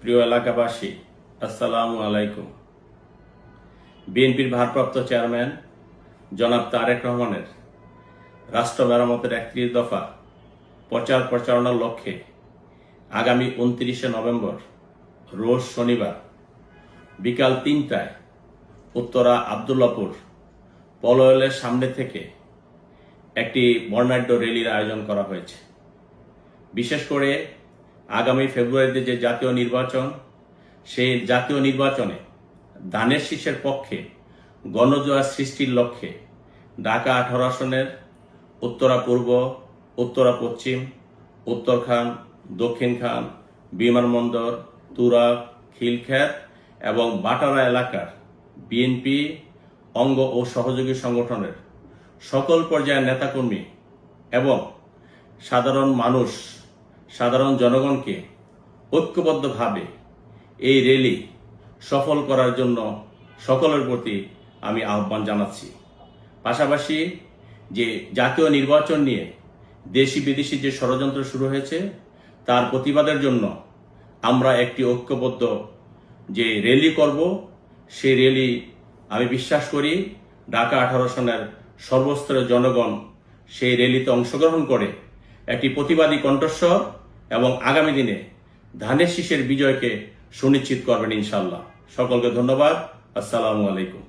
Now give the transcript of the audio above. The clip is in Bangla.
প্রিয় এলাকাবাসী, আসসালামু আলাইকুম। বিএনপির ভারপ্রাপ্ত চেয়ারম্যান জনাব তারেক রহমানের রাষ্ট্র মেরামতের একত্রিশ দফা প্রচার প্রচারণার লক্ষ্যে আগামী উনত্রিশে নভেম্বর, রোজ শনিবার বিকাল তিনটায় উত্তরা আবদুল্লাপুর পলয়েলের সামনে থেকে একটি বর্ণাঢ্য র্যালির আয়োজন করা হয়েছে। বিশেষ করে আগামী ফেব্রুয়ারিতে যে জাতীয় নির্বাচন, সেই জাতীয় নির্বাচনে ধানের শীষের পক্ষে গণজোয়ার সৃষ্টির লক্ষ্যে ঢাকা আঠারো আসনের উত্তরা পূর্ব, উত্তরা পশ্চিম উত্তরখান দক্ষিণ খান, বিমানবন্দর, তুরা খিলখ্যাত এবং বাটারা এলাকার বিএনপি, অঙ্গ ও সহযোগী সংগঠনের সকল পর্যায়ের নেতাকর্মী এবং সাধারণ মানুষ সাধারণ জনগণকে ঐক্যবদ্ধভাবে এই র্যালি সফল করার জন্য সকলের প্রতি আমি আহ্বান জানাচ্ছি। পাশাপাশি যে জাতীয় নির্বাচন নিয়ে দেশি বিদেশি যে ষড়যন্ত্র শুরু হয়েছে, তার প্রতিবাদের জন্য আমরা একটি ঐক্যবদ্ধ যে র্যালি করব সেই র্যালি আমি বিশ্বাস করি ঢাকা আঠারো সনের সর্বস্তরের জনগণ সেই র্যালিতে অংশগ্রহণ করে একটি প্রতিবাদী কণ্ঠস্বর এবং আগামী দিনে ধানের শীষের বিজয়কে সুনিশ্চিত করবেন ইনশাল্লাহ সকলকে ধন্যবাদ। আসসালামু আলাইকুম।